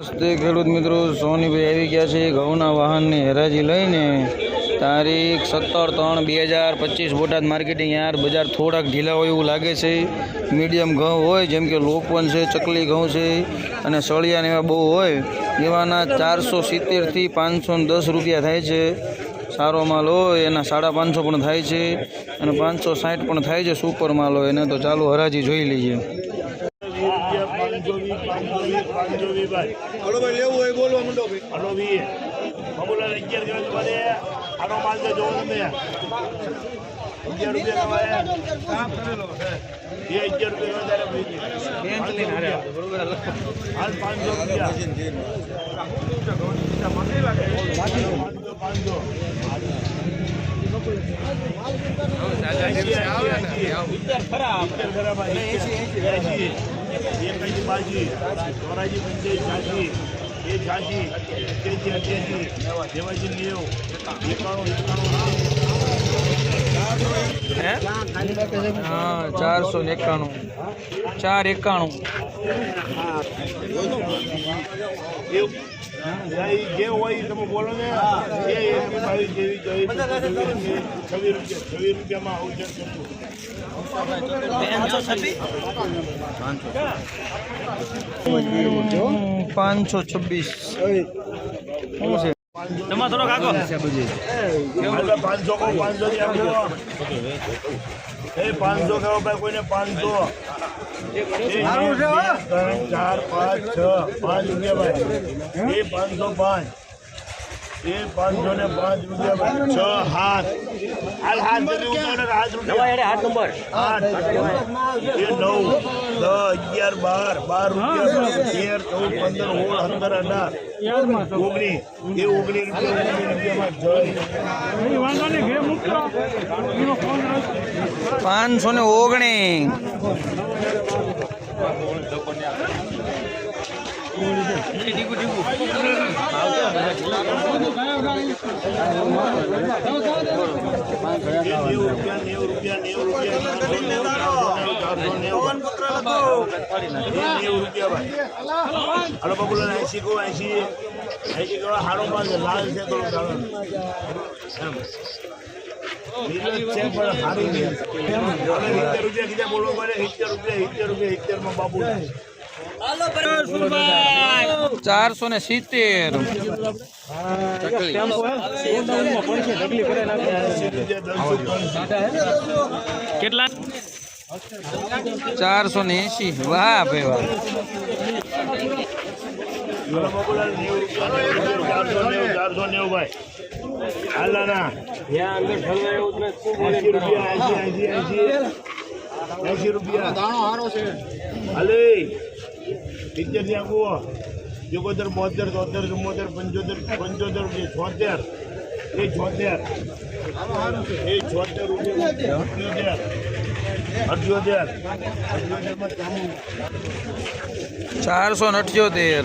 નમસ્તે ખેડૂત મિત્રો, સોનીભાઈ આવી ગયા છે ઘઉંના વાહનની હરાજી લઈને. તારીખ સત્તર ત્રણ બે હજાર પચીસ, બોટાદ માર્કેટિંગ યાર બજાર થોડાક ઢીલા હોય એવું લાગે છે. મીડિયમ ઘઉં હોય, જેમ કે લોકવન છે, ચકલી ઘઉં છે, અને સળિયાને એવા બહુ હોય, એવાના ચારસો સિત્તેરથી પાંચસો દસ રૂપિયા થાય છે. સારો માલ હોય, એના સાડા પાંચસો પણ થાય છે, અને પાંચસો સાઠ પણ થાય છે સુપર માલ હોય, એને તો ચાલુ હરાજી જોઈ લઈએ. હલો ભાઈ લેવું હોય બોલવા માંડો ભાઈ. હલો વી બબુલા અગિયાર દિવસ ભરે આનો માલ તો જોવો તમે. અગિયાર રૂપિયા કમાય અગિયાર રૂપિયા હાલ. પાંચસો રૂપિયા. પાંચસો પાંચસો ખરાબ એસી એક હજી બાજી ચોરાજી પંચાયત ઝાંસી એ ઝાંસી અઠ્યાસી અઠ્યાસી દેવાજી નેવું એકાણું એકાણું હા. ચારસો ને એકાણું. ચાર એકાણું. જે હોય તમે બોલો ને. એ જેવી જેવી છવ્વીસ રૂપિયા છવ્વીસ રૂપિયામાં આવું છે પાંચસો છવ્વીસ. શું છે? હાલો પાંચસો કહો પાંચસો એ પાંચસો કહો ભાઈ કોઈને પાંચસો. ચાર પાંચ છ પાંચ રૂપિયા ભાઈ. એ પાંચસો પાંચ. એ પાંચસો ને પાંચ રૂપિયા છ હાથ. હાલ હાથ જલ્દી ઉતારો ને હાથ રૂપિયા. હાથ નંબર. આઠ એ નવ દસ અગિયાર બાર બાર રૂપિયા તેર ચૌદ પંદર સોળ સત્તર અઢાર. એ રૂપિયા પાંચસો ને ઓગણીસ. હાલો બબુલા એસી કહો એસી એસી કહો હારો પાસ લાલ છે થોડું સારું રૂપિયા કીધા બોલવા પડે, સિત્તેર રૂપિયા સિત્તેર રૂપિયા, સિત્તેરમાં બાબુ ચારસો ને સિત્તેર કેટલા? ચારસો ને એસી વાહ. ભાઈ. વાહ રૂપિયા એસી દાણો સારો છે. હાલે. સિત્તેરથી આપવો ચોકોતેર બોતેર તોતેર ચુમ્મોતેર પંચોતેર પંચોતેર છોતેર. એ છોતેર. એ છોતેર રૂપિયા અઠ્યોતેર. અઠ્યોતેર. ચારસો અઠ્યોતેર.